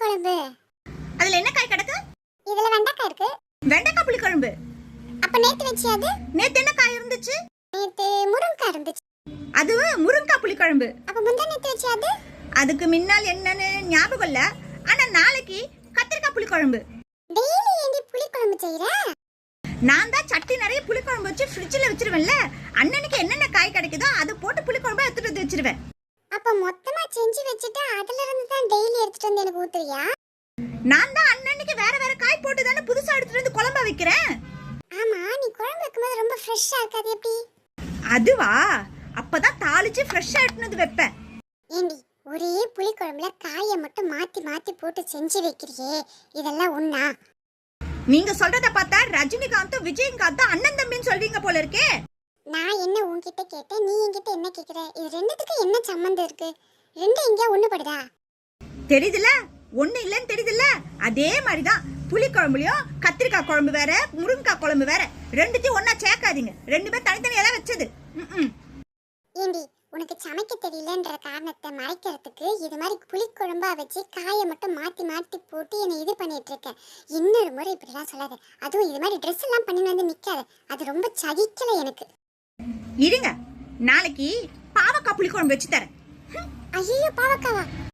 குழம்பு அதுல என்ன காய் கிடக்கு? இதுல வெண்டைக்காய் இருக்கு. வெண்டைக்காய் புளிக்குழம்பு. அப்ப நேத்து வச்சியாது நேத்து என்ன காய் இருந்துச்சு? நேத்து முருங்கைக்காய் இருந்துச்சு. அது முருங்கைக்காய் புளிக்குழம்பு. அப்ப முந்தா நேத்து வச்சியாது அதுக்கு முன்னால் என்னன்னு ஞாபகம் இல்ல. ஆனா நாளைக்கு கத்திரிக்காய் புளிக்குழம்பு. டெய்லி ஏண்டி புளி குழம்பு செய்யற நான் தான் சட்டி நிறைய புளிக்குழம்பு வச்சு ஃப்ரிட்ஜில் வச்சிருவேன்ல. அண்ணனுக்கு என்னென்ன காய் கிடைக்குதோ அதை போட்டு புளிக்குழம்பா எடுத்துட்டு வந்து வச்சிருவேன். அப்ப மொத்தமா செஞ்சு வச்சுட்டு அதுல இருந்து தான் டெய்லி எடுத்துட்டு வந்து எனக்கு ஊத்துறியா? நான் தான் அண்ணனுக்கு வேற வேற காய் போட்டு தானே புதுசா எடுத்துட்டு வந்து குழம்பா வைக்கிறேன். ஆமா நீ குழம்பு வைக்கும்போது ரொம்ப ஃப்ரெஷ்ஷா இருக்காது எப்படி? அதுவா? அப்பதான் தாளிச்சு ஃப்ரெஷ்ஷா எடுத்துட்டு வைப்பேன். ஏண்டி ஒரே புளி குழம்புல காயை மட்டும் மாத்தி மாத்தி போட்டு செஞ்சு வைக்கிறியே. இதெல்லாம் உண்ணா நீங்க சொல்றத பார்த்தா ரஜினிகாந்தும் விஜயகாந்தும் அண்ணன் தம்பின்னு சொல்வீங்க போல இருக்கே. நான் என்ன உன்கிட்ட கேட்டேன் நீ என்கிட்ட என்ன கேக்குற? இது ரெண்டுத்துக்கு என்ன சம்மந்தம் இருக்கு? ரெண்டும் எங்கேயா ஒண்ணு படுதா தெரியுதுல ஒண்ணு இல்லைன்னு தெரியுதுல்ல? அதே மாதிரிதான். புளி குழம்புலயும் கத்திரிக்காய் குழம்பு வேற முருங்கைக்காய் குழம்பு வேற. ரெண்டுத்தையும் ஒண்ணா சேர்க்காதீங்க. ரெண்டுமே தனித்தனியா தான் வச்சது. ஏண்டி உனக்கு சமைக்க தெரியலன்ற காரணத்தை மறைக்கிறதுக்கு இது மாதிரி புளிக்குழம்பா வச்சு காயை மட்டும் மாத்தி மாத்தி போட்டு என்னை இது பண்ணிட்டு இருக்கேன் இன்னொரு முறை இப்படிலாம் சொல்லாத. அதுவும் இது மாதிரி ட்ரெஸ் எல்லாம் பண்ணி வந்து நிக்காத. அது ரொம்ப சகிக்கல எனக்கு. இருங்க. நாளைக்கு பாவக்காய் புளிக்குழம்பு வச்சு தரேன். ஐயோ பாவக்காவா?